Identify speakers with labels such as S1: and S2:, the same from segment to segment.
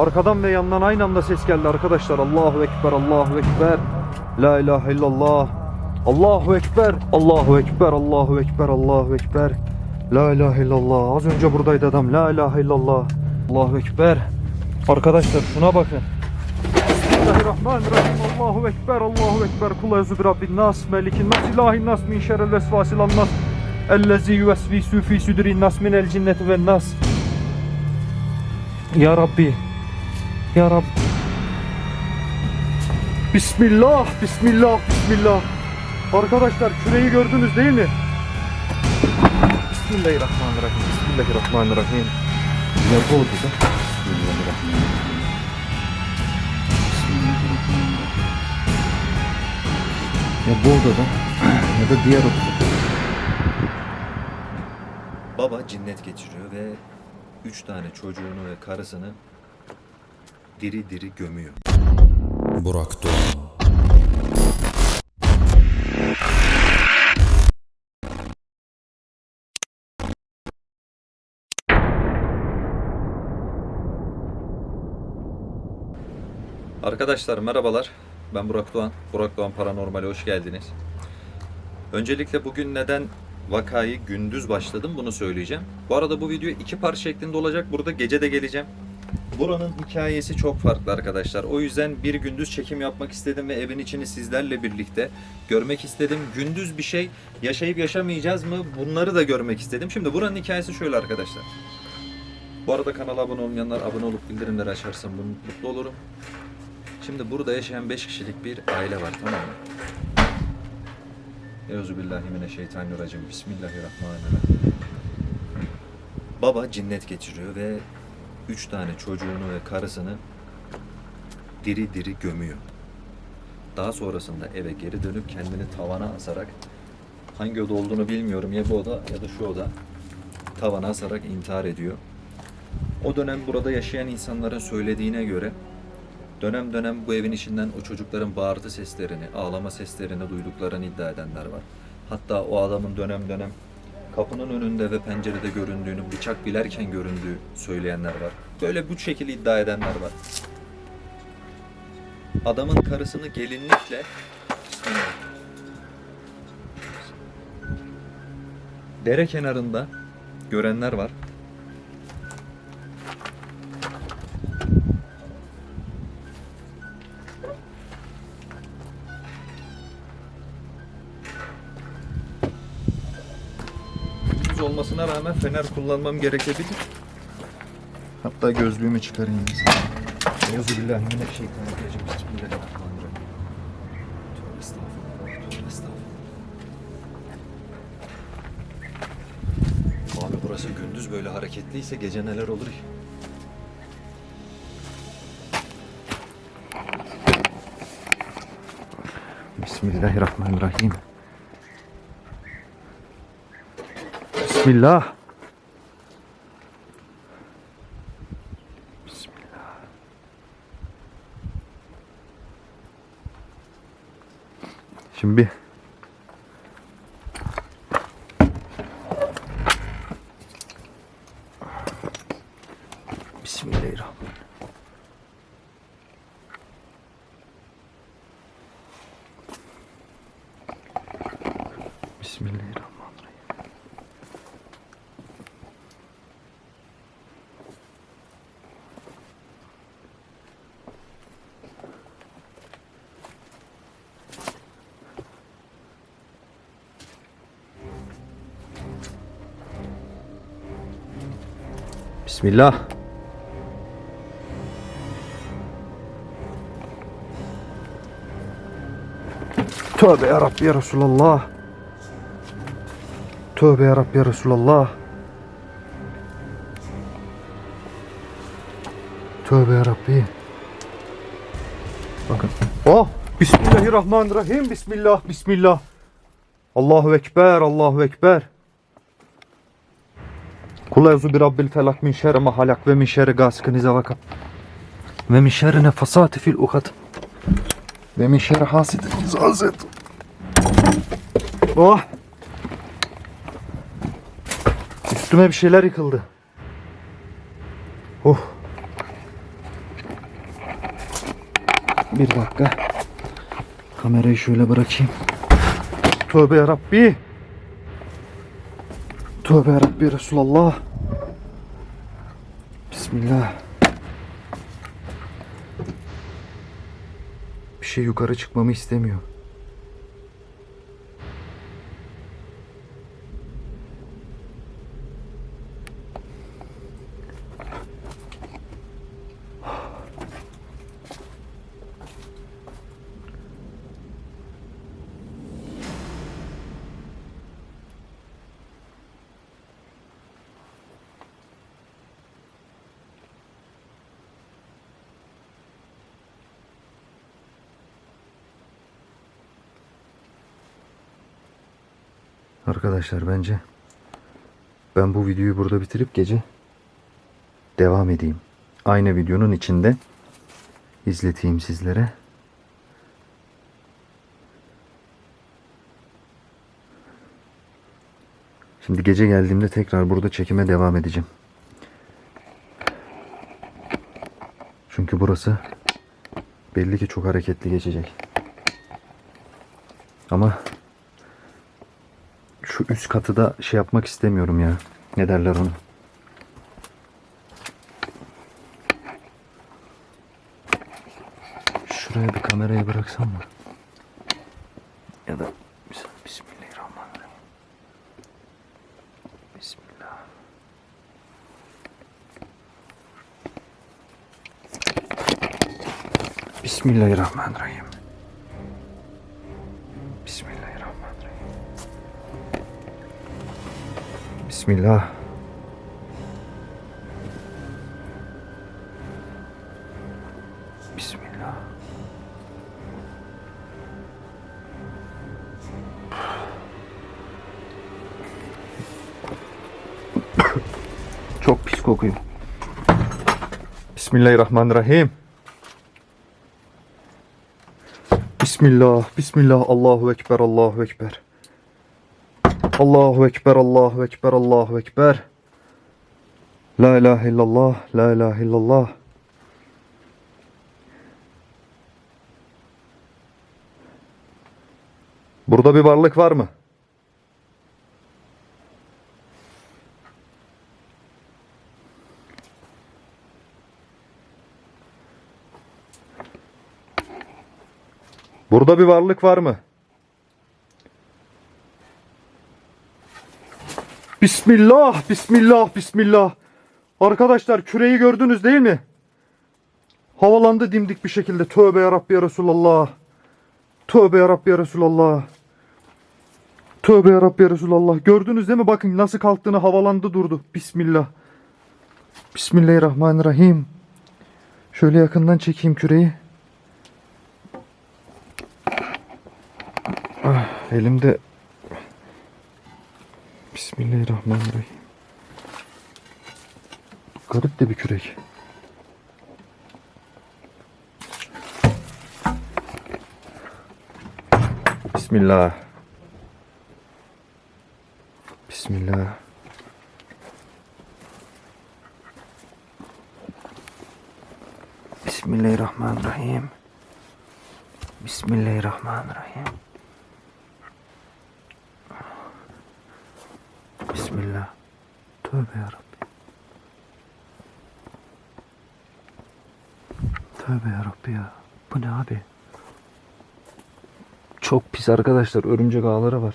S1: Arkadan ve yandan aynı anda ses geldi arkadaşlar. Allahu Ekber, Allahu Ekber. La ilahe illallah. Allahu Ekber, Allahu Ekber, Allahu Ekber, Allahu Ekber. La ilahe illallah. Az önce buradaydı adam. La ilahe illallah. Allahu Ekber. Arkadaşlar şuna bakın. Bismillahirrahmanirrahim. Allahu Ekber, Allahu Ekber. Kul ezu bi rabbin nas, melikin nas, ilahin nas, min şerrel vesvasil nas. Ellezi yuvesvisu fi sudurin nas min el cinneti ve nas. Ya Rabbi. Ya Rab. Bismillah, Bismillah, Bismillah. Arkadaşlar küreyi gördünüz değil mi? Bismillahirrahmanirrahim. Bismillahirrahmanirrahim.
S2: Ya bu odada. Bismillahirrahmanirrahim. Bismillahirrahmanirrahim. Ya bu odada ya da diğer odada.
S3: Baba cinnet geçiriyor ve üç tane çocuğunu ve karısını diri diri gömüyor.
S4: Burak Doğan
S3: Arkadaşlar merhabalar. Ben Burak Doğan. Burak Doğan Paranormal'e hoş geldiniz. Öncelikle bugün neden vakayı gündüz başladım bunu söyleyeceğim. Bu arada bu video iki part şeklinde olacak. Burada gece de geleceğim. Buranın hikayesi çok farklı arkadaşlar. O yüzden bir gündüz çekim yapmak istedim ve evin içini sizlerle birlikte görmek istedim. Gündüz bir şey yaşayıp yaşamayacağız mı bunları da görmek istedim. Şimdi buranın hikayesi şöyle arkadaşlar. Bu arada kanala abone olmayanlar abone olup bildirimleri açarsam bunu mutlu olurum. Şimdi burada yaşayan 5 kişilik bir aile var tamam mı? Euzubillahimineşşeytanirracim. Bismillahirrahmanirrahim. Baba cinnet geçiriyor ve 3 tane çocuğunu ve karısını diri diri gömüyor. Daha sonrasında eve geri dönüp kendini tavana asarak hangi oda olduğunu bilmiyorum ya bu oda ya da şu oda tavana asarak intihar ediyor. O dönem burada yaşayan insanların söylediğine göre Dönem dönem bu evin içinden o çocukların bağırtı seslerini, ağlama seslerini duyduklarını iddia edenler var. Hatta o adamın dönem dönem kapının önünde ve pencerede göründüğünü, bıçak bilerken göründüğü söyleyenler var. Böyle bu şekilde iddia edenler var. Adamın karısını gelinlikle dere kenarında görenler var. Olmasına rağmen fener kullanmam gerekebilir. Hatta gözlüğümü çıkarayım. Euzubillahimineşşeytanirracim. Bismillahirrahmanirrahim. Tövbe estağfurullah. Tövbe estağfurullah. Abi burası gündüz böyle hareketliyse gece neler olur?
S1: Bismillahirrahmanirrahim. Bismillah. Bismillah. Şimdi bir Bismillah. Tövbe ya Rabbi ya Resulallah. Tövbe ya Rabbi ya Resulallah. Tövbe ya Rabbi. Bakın. Oh! Bismillahirrahmanirrahim. Bismillah. Bismillah. Allahu Ekber. Allahu Ekber. Kul ezu bi rabbil felak min şerri ma halak ve min şerri gasikin iza vakab. Ve min şerri nefasati fil ukad. Ve min şerri hasidin iza hased. Oh! Üstüme bir şeyler yıkıldı. Oh. Bir dakika. Kamerayı şöyle bırakayım. Tövbe yarabbi. Tövbe yarabbi Resulallah. Bismillah. Bir şey yukarı çıkmamı istemiyor. Arkadaşlar bence ben bu videoyu burada bitirip gece devam edeyim. Aynı videonun içinde izleteyim sizlere. Şimdi gece geldiğimde tekrar burada çekime devam edeceğim. Çünkü burası belli ki çok hareketli geçecek. Ama şu üst katı da şey yapmak istemiyorum ya. Ne derler onu? Şuraya bir kamerayı bıraksam mı? Ya da Bismillahirrahmanirrahim. Bismillah. Bismillahirrahmanirrahim. Bismillah. Bismillah. Çok pis kokuyor. Bismillahirrahmanirrahim. Bismillah, Bismillah, Allahu Ekber, Allahu Ekber. Allahu Ekber, Allahu Ekber, Allahu Ekber. La ilahe illallah, la ilahe illallah. Burada bir varlık var mı? Burada bir varlık var mı? Bismillah, bismillah, bismillah. Arkadaşlar küreyi gördünüz değil mi? Havalandı dimdik bir şekilde. Tövbe yarabbi ya Resulallah. Tövbe yarabbi ya Resulallah. Tövbe yarabbi ya Resulallah. Gördünüz değil mi? Bakın nasıl kalktığını havalandı durdu. Bismillah. Bismillahirrahmanirrahim. Şöyle yakından çekeyim küreyi. Ah, elimde Bismillahirrahmanirrahim. Garip de bir kürek. Bismillah. Bismillah. Bismillahirrahmanirrahim. Bismillahirrahmanirrahim. Bismillah. Tövbe yarabbi. Tövbe yarabbi ya. Bu ne abi? Çok pis arkadaşlar. Örümcek ağları var.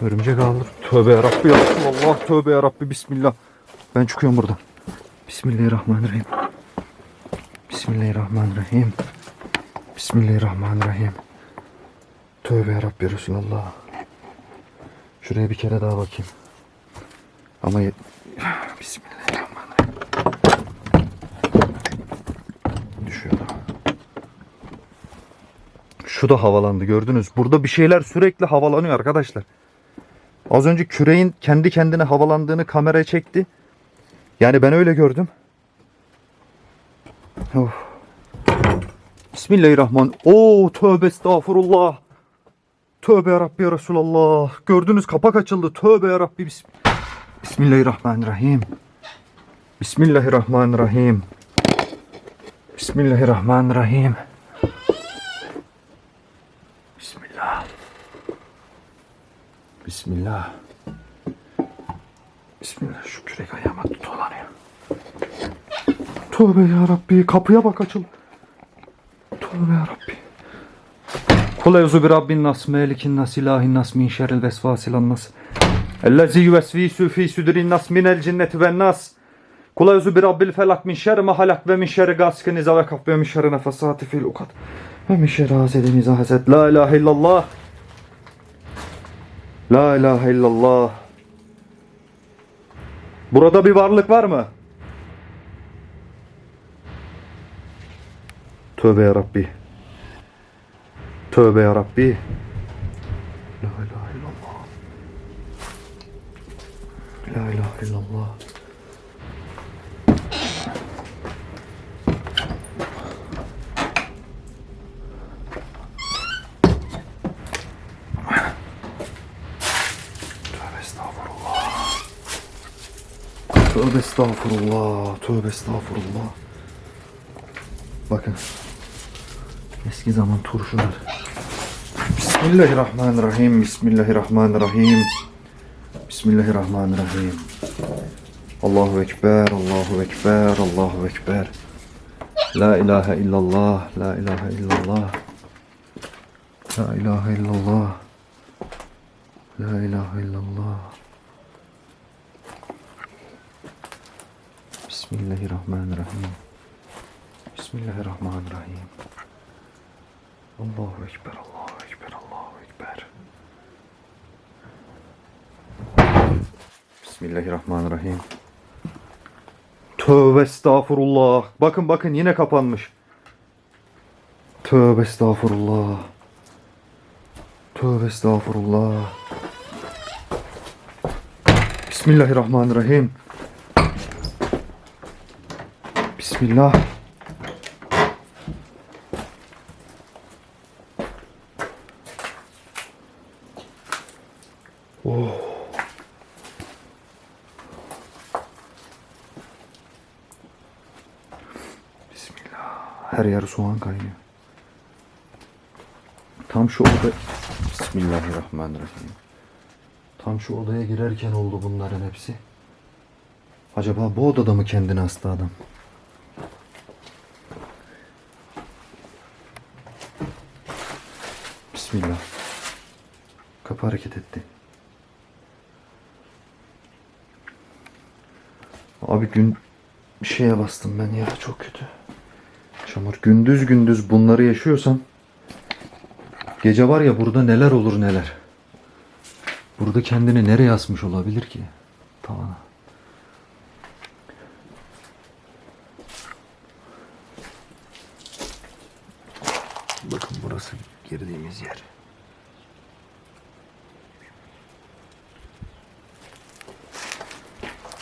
S1: Örümcek ağları. Tövbe yarabbi ya. Allah tövbe yarabbi. Bismillah. Ben çıkıyorum buradan. Bismillahirrahmanirrahim. Bismillahirrahmanirrahim. Bismillahirrahmanirrahim. Tövbe yarabbi Resulallah. Şuraya bir kere daha bakayım. Ama Bismillahirrahmanirrahim. Düşüyor. Şu da havalandı gördünüz. Burada bir şeyler sürekli havalanıyor arkadaşlar. Az önce küreğin kendi kendine havalandığını kameraya çekti. Yani ben öyle gördüm. Of. Bismillahirrahmanirrahim. Oo tövbe estağfurullah. Tövbe yarabbi ya Resulallah. Gördünüz kapak açıldı. Tövbe yarabbi. Bis Bismillahirrahmanirrahim. Bismillahirrahmanirrahim. Bismillahirrahmanirrahim. Bismillah. Bismillah. Bismillah şu kürek ayağıma dolanıyor. Tövbe ya Rabbi kapıya bak açıl. Tövbe ya Rabbi. Kul evzu bi rabbin nas melikin nas ilahin nas min şerril vesvasilan nas. Ellezî yüvesvisu fî südürin nas minel cinneti ven nas. Kul evzu bi rabbil felak min şerri ma halak ve min şerri gasikin iza ve kaf ve min şerri nefesati fil ukad. Ve min şerri hasedin iza hased. La ilahe illallah. La ilahe illallah. Burada bir varlık var mı? Tövbe ya Rabbi. Tövbe ya Rabbi. La ilahe illallah. La ilahe illallah. Tövbe estağfurullah. Tövbe estağfurullah. Bakın. Eski zaman turşular. بسم الله الرحمن الرحيم. بسم الله الرحمن الرحيم. بسم الله الرحمن الرحيم. الله أكبر الله أكبر الله أكبر. لا إله إلا الله لا إله إلا الله لا إله إلا الله لا إله إلا الله. بسم الله الرحمن الرحيم. بسم الله الرحمن الرحيم. الله أكبر الله Bismillahirrahmanirrahim. Tövbe estağfurullah. Bakın bakın yine kapanmış. Tövbe estağfurullah. Tövbe estağfurullah. Bismillahirrahmanirrahim. Bismillah. Oh. Bismillah. Her yer soğan kaynıyor. Tam şu oda... Bismillahirrahmanirrahim. Tam şu odaya girerken oldu bunların hepsi. Acaba bu odada mı kendini hasta adam? Bismillah. Kapı hareket etti. Abi gün bir şeye bastım ben ya çok kötü. Çamur gündüz gündüz bunları yaşıyorsam gece var ya burada neler olur neler. Burada kendini nereye asmış olabilir ki? Tavana. Bakın burası girdiğimiz yer.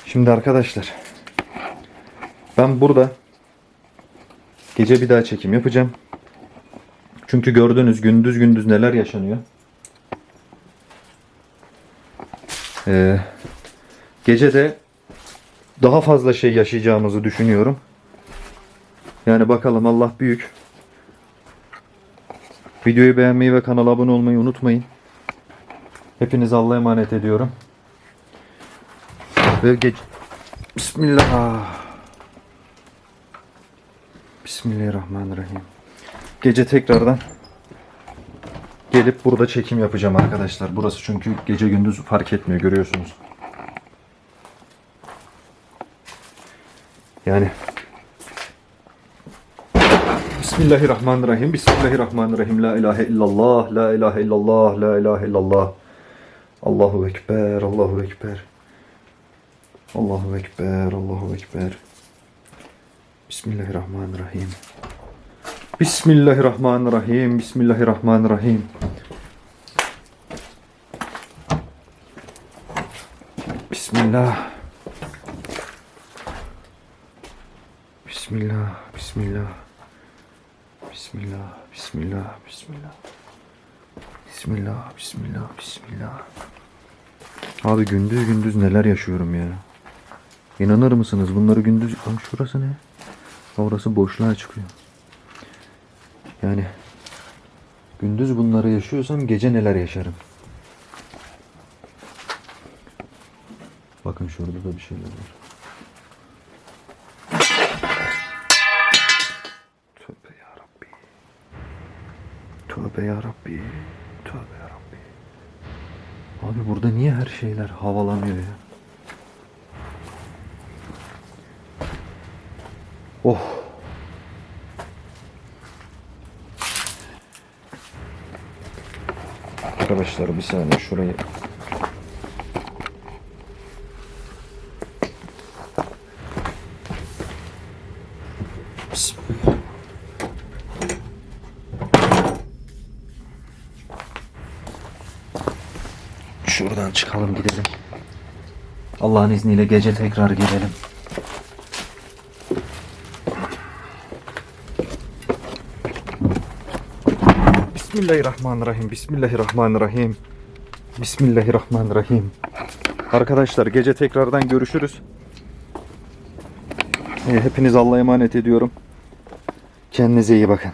S1: Şimdi arkadaşlar ben burada gece bir daha çekim yapacağım. Çünkü gördüğünüz gündüz gündüz neler yaşanıyor. Ee, gece de daha fazla şey yaşayacağımızı düşünüyorum. Yani bakalım Allah büyük. Videoyu beğenmeyi ve kanala abone olmayı unutmayın. Hepinizi Allah'a emanet ediyorum. Ve geç... Bismillah. Bismillahirrahmanirrahim. Gece tekrardan gelip burada çekim yapacağım arkadaşlar. Burası çünkü gece gündüz fark etmiyor görüyorsunuz. Yani Bismillahirrahmanirrahim. Bismillahirrahmanirrahim. La ilahe illallah. La ilahe illallah. La ilahe illallah. Allahu Ekber. Allahu Ekber. Allahu Ekber. Allahu Ekber. Bismillahirrahmanirrahim. Bismillahirrahmanirrahim. Bismillahirrahmanirrahim. Bismillah. Bismillah. Bismillah. Bismillah. Bismillah. Bismillah. Bismillah. Bismillah. Bismillah. Abi gündüz gündüz neler yaşıyorum ya. İnanır mısınız bunları gündüz... Lan şurası ne? Orası boşluğa çıkıyor. Yani gündüz bunları yaşıyorsam gece neler yaşarım. Bakın şurada da bir şeyler var. Tövbe ya Rabbi. Tövbe ya Rabbi. Tövbe ya Rabbi. Abi burada niye her şeyler havalanıyor ya? Oh. Arkadaşlar bir saniye şurayı. Şuradan çıkalım gidelim. Allah'ın izniyle gece tekrar gidelim. Bismillahirrahmanirrahim. Bismillahirrahmanirrahim. Bismillahirrahmanirrahim. Arkadaşlar gece tekrardan görüşürüz. Ee, Hepiniz Allah'a emanet ediyorum. Kendinize iyi bakın.